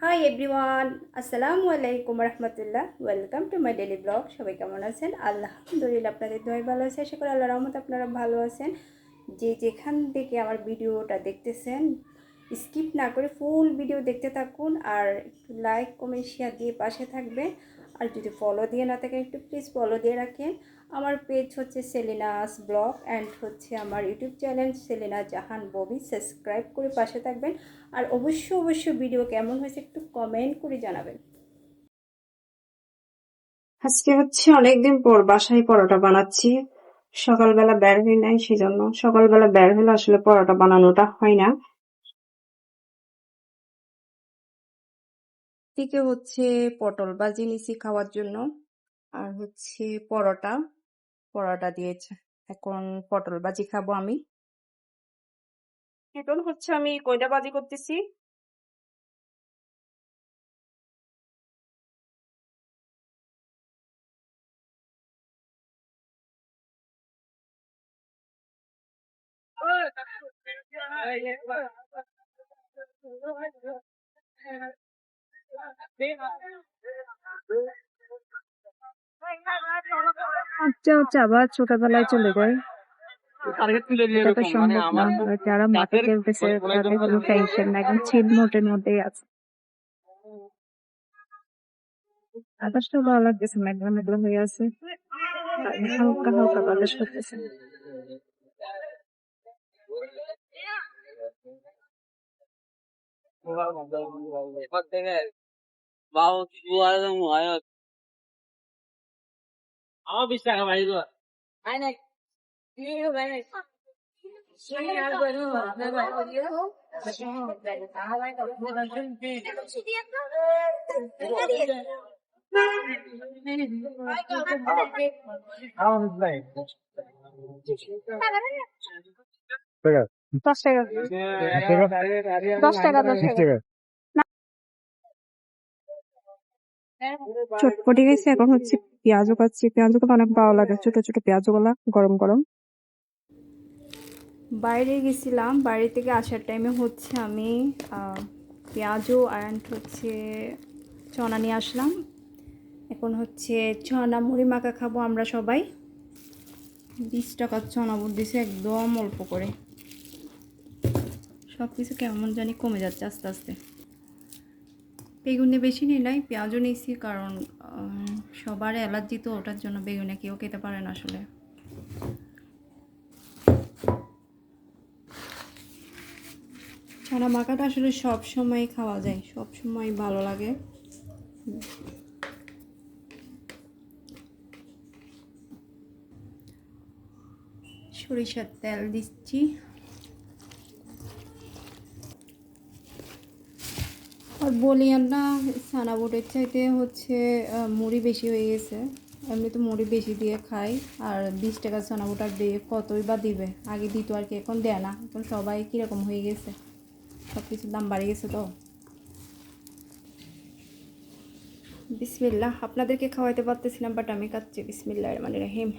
High everyone আসসালামু আলাইকুম রহমতুল্লাহ welcome to my daily vlog সবাই কেমন আছেন? আলহামদুলিল্লাহ, আপনাদের দোয়াই ভালো আছে। আশা করি আল্লাহ রহমত আপনারা ভালো আছেন। যে যেখান থেকে আমার ভিডিওটা দেখতেছেন স্কিপ না করে ফুল ভিডিও দেখতে থাকুন আর একটু লাইক কমেন্ট শেয়ার দিয়ে পাশে থাকবেন। আর যদি ফলো দিয়ে না থাকেন, একটু প্লিজ ফলো দিয়ে রাখেন। আমার পেজ হচ্ছে সেলিনাস ব্লগ অ্যান্ড হচ্ছে আমার YouTube channel Selina Jahan Bobby. Subscribe করে পাশে থাকবেন। আর অবশ্যই অবশ্যই ভিডিও কেমন হয়েছে একটু কমেন্ট করে জানাবেন। আজকে হচ্ছে অনেকদিন পর বাসায় পরোটা বানাচ্ছি। সকালবেলা বের হই নাই সেজন্য সকালবেলা বের হলে আসলে পরোটা বানানোটা হয় না। দিকে হচ্ছে পটল ভাজি নিছি খাওয়ার জন্য। আর হচ্ছে পরোটা। পরোটা দিয়েছে। এখন পটল ভাজি খাব আমি। এখন হচ্ছে আমি কয়টা ভাজি করতেছি? আচ্ছা হচ্ছে আবার ছোটবেলায় চলে যায় এটা মানে সম্ভব না। যারা মাঠে খেলতেছে তাদের কোনো টেনশন না একদম ছিট মোটের মধ্যেই আছে। আকাশটা ভালো লাগতেছে মেঘলা মেঘলা হয়ে আছে। হালকা হালকা বাতাস করতেছে। এবার থেকে বাবু বিশ টাকা ভাই গো দশ টাকা দশ টাকা দশ টাকা চটপটি গেছে এখন হচ্ছে পেঁয়াজও খাচ্ছি পেঁয়াজও অনেক ভালো লাগে ছোট ছোট পেঁয়াজগুলা গরম গরম। বাইরে গেছিলাম বাইরে থেকে আসার টাইমে হচ্ছে আমি আহ, পেঁয়াজও অ্যান্ড হচ্ছে চনা নিয়ে আসলাম। এখন হচ্ছে চনা মুড়ি মাখা খাব আমরা সবাই। বিশ টাকার চনা বুট দিছে একদম অল্প করে। সব কিছু কেমন জানি কমে যাচ্ছে আস্তে আস্তে। বেগুনে বেশি নাই পেঁয়াজও নিয়েছি কারণ সবার অ্যালার্জি তো ওটার জন্য বেগুনে কেউ খেতে পারে না আসলে। ছানা মাখাটা আসলে সব সময় খাওয়া যায়, সব সময় ভালো লাগে। সরিষার তেল দিচ্ছি। আর বলি আর না ছানা বুটের চাইতে হচ্ছে মুড়ি বেশি হয়ে গেছে। এমনি তো মুড়ি বেশি দিয়ে খাই, আর বিশ টাকা ছানা বুট আর দিয়ে কতই বা দিবে? আগে দিত আর কি, এখন দেয় না। এখন সবাই কীরকম হয়ে গেছে? সব কিছুর দাম বাড়ে গেছে তো। বিসমিল্লাহ, আপনাদেরকে খাওয়াইতে পারতেছিলাম বাট আমি খাচ্ছি বিসমিল্লাহ মানে রাহিম।